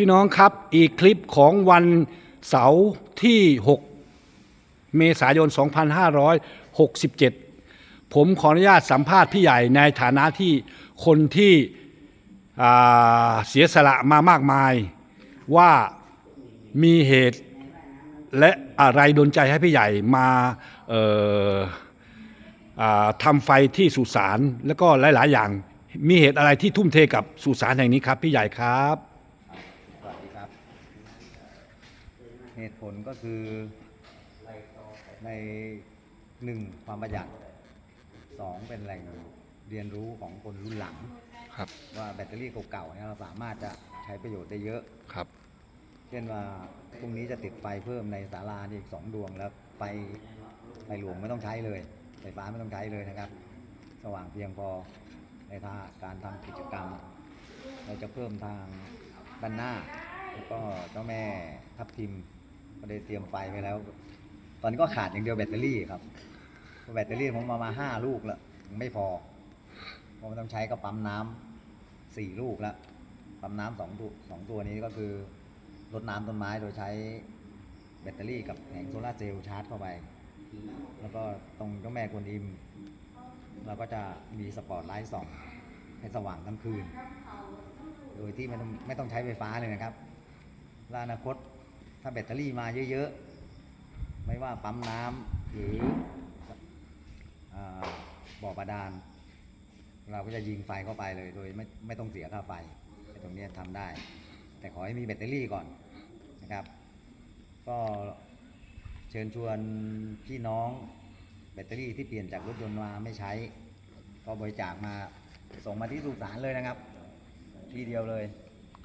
พี่น้องครับอีกคลิปของวันเสาร์ที่ 6 เมษายน 2567 ผมขออนุญาตสัมภาษณ์พี่ใหญ่ในฐานะที่คนที่เสียสละมามากมาย ว่ามีเหตุและอะไรดนใจให้พี่ใหญ่มาเอ่ออาทำไฟที่สุสานแล้วก็หลาย ๆ อย่าง มีเหตุอะไรที่ทุ่มเทกับสุสานแห่งนี้ครับ พี่ใหญ่ครับ สวัสดีครับ เหตุผลก็คือในหนึ่งความประหยัดสองเป็นแหล่งเรียนรู้ของคนรุ่นหลังครับว่าแบตเตอรี่เก่าๆเนี่ยเราสามารถจะใช้ประโยชน์ได้เยอะครับ เช่นว่าพรุ่งนี้จะติดไฟเพิ่มในศาลานี่อีกสองดวงแล้วไฟไฟหลวงไม่ต้องใช้เลยไฟฟ้าไม่ต้องใช้เลยนะครับ สว่างเพียงพอในทางการทำกิจกรรม เราจะเพิ่มทางด้านหน้า แล้วก็เจ้าแม่ทับทิม ก็ได้เตรียมไฟไปแล้ว ตอนนี้ก็ขาดอย่างเดียวแบตเตอรี่ครับ แบตเตอรี่ผมมามาห้าลูกแล้วไม่พอเพราะมันต้องใช้ก็ปั๊มน้ำสี่ลูกแล้วปั๊มน้ำสองตัวสองตัวนี้ก็คือรดน้ำต้นไม้โดยใช้แบตเตอรี่กับแผงโซลาเซลล์ชาร์จเข้าไป แล้วก็ตรงเจ้าแม่กวนอิม เราก็จะมีสปอตไลท์ส่องให้สว่างทั้งคืน โดยที่ไม่ต้องไม่ต้องใช้ไฟฟ้าเลยนะครับและอนาคตาแบตเตอรี่มาเยอะๆ ไม่ว่าปั๊มน้ำหรืออาบ่อบาดาล เราก็จะยิงไฟเข้าไปเลยโดยไม่ไม่ต้องเสียค่าไฟไอ้ตรงเนี้ยทำได้ แต่ขอให้มีแบตเตอรี่ก่อนนะครับ ก็เชิญชวนพี่น้องแบตเตอรี่ที่เปลี่ยนจากรถยนต์มาไม่ใช้ ก็บริจาคมาส่งมาที่สุสานเลยนะครับ ที่เดียวเลย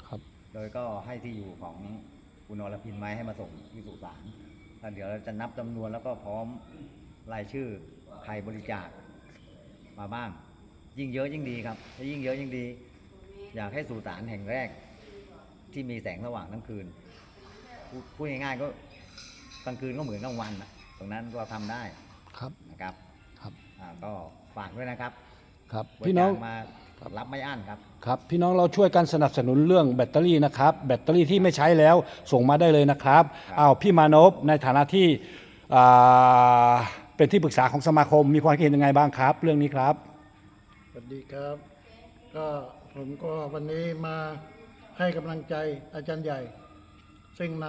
ครับ โดยก็ให้ที่อยู่ของ คุณอรพินไม้ให้มาส่งที่สุสานแล้วเดี๋ยวเราจะนับจำนวนแล้วก็พร้อมรายชื่อใครบริจาคมาบ้าง ยิ่งเยอะยิ่งดีครับถ้ายิ่งเยอะยิ่งดี อยากให้สุสานแห่งแรก ที่มีแสงสว่างทั้งคืนพูดพูดง่ายๆก็กลางคืนก็เหมือนกลางวันนะตรงนั้นก็ทำได้ครับนะครับ ครับอ่าก็ฝากด้วยนะครับ ครับบริพี่น้องจาคมา รับไม่อั้นครับ ครับ พี่น้องเราช่วยกันสนับสนุนเรื่องแบตเตอรี่นะครับ แบตเตอรี่ที่ไม่ใช้แล้วส่งมาได้เลยนะครับครับอ้าวพี่มานพในฐานะที่อ่าเป็นที่ปรึกษาของสมาคมมีความคิดเห็นยังไงบ้างครับ เรื่องนี้ครับ สวัสดีครับ ก็ผมก็วันนี้มาให้กำลังใจอาจารย์ใหญ่ ซึ่งน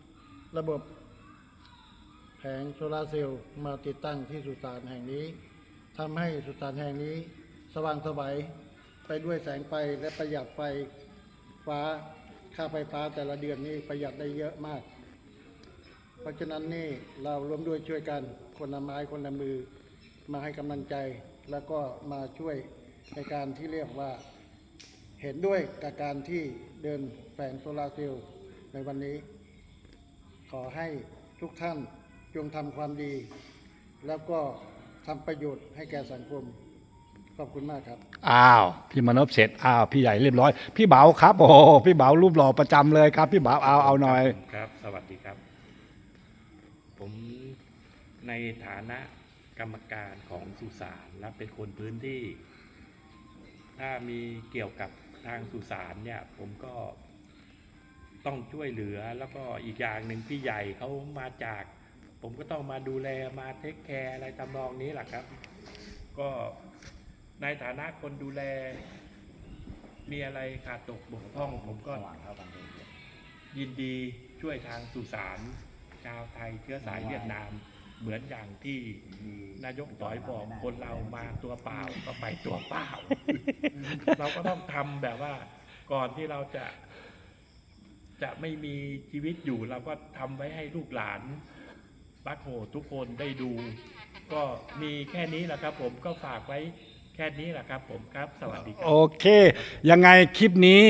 ำระบบแผงโซลาร์เซลล์มาติดตั้งที่สุสานแห่งนี้ทำให้สุสานแห่งนี้ สว่างไสวัย ไปด้วยแสงไฟและประหยัดไฟฟ้าค่าไฟฟ้าแต่ละเดือนนี้ประหยัดได้เยอะมาก เพราะฉะนั้นนี่เราร่วมด้วยช่วยกันคนละไม้คนละมือ มาให้กำลังใจแล้วก็มาช่วยในการที่เรียกว่า เห็นด้วยกับการที่เดินแผงโซลาร์เซลล์ในวันนี้ ขอให้ทุกท่านจงทำความดี แล้วก็ทำประโยชน์ให้แก่สังคม ขอบคุณมากครับ อ้าว พี่มานพเสร็จ อ้าว พี่ใหญ่เรียบร้อย พี่เบาครับ โอ้โหพี่เบารูปหล่อประจำเลยครับ พี่เบาเอาเอาหน่อย ครับ สวัสดีครับ ผมในฐานะกรรมการของสุสานและเป็นคนพื้นที่ ถ้ามีเกี่ยวกับทางสุสานเนี่ย ผมก็ต้องช่วยเหลือแล้วก็อีกอย่างหนึ่งพี่ใหญ่เขามาจาก ผมก็ต้องมาดูแลมาเทคแคร์อะไรตำนองนี้แหละครับ ก็ ในฐานะคนดูแล มีอะไรขาดตกบกพร่อง ผมก็สว่างเท่ากันเลยยินดีช่วยทางสุสานชาวไทยเชื้อสายเวียดนาม เหมือนอย่างที่นายกต่อยบอกคนเรามาตัวเปล่าก็ไปตัวเปล่า เราก็ต้องทำแบบว่า ก่อนที่เราจะ จะไม่มีชีวิตอยู่เราก็ทำไว้ให้ลูกหลานบักโหทุกคนได้ดู ก็มีแค่นี้แหละครับผมก็ฝากไว้ แค่นี้แหละครับผมครับ สวัสดีครับ โอเค ยังไงคลิปนี้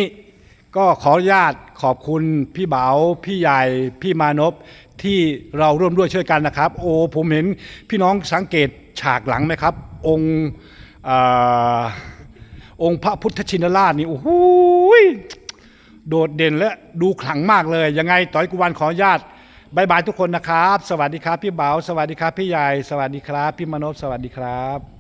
ก็ขออนุญาตขอบคุณพี่เบาพี่ใหญ่ พี่มานพที่เราร่วมด้วยช่วยกันนะครับ โอ้ผมเห็นพี่น้องสังเกตฉากหลังไหมครับ องค์อาองค์พระพุทธชินราชนี่โอ้โหยโดดเด่นและดูขลังมากเลย ยังไงต่อยกุวันขออนุญาตบายบายทุกคนนะครับ สวัสดีครับ พี่เบาสวัสดีครับ พี่ใหญ่ สวัสดีครับ พี่มานพสวัสดีครับ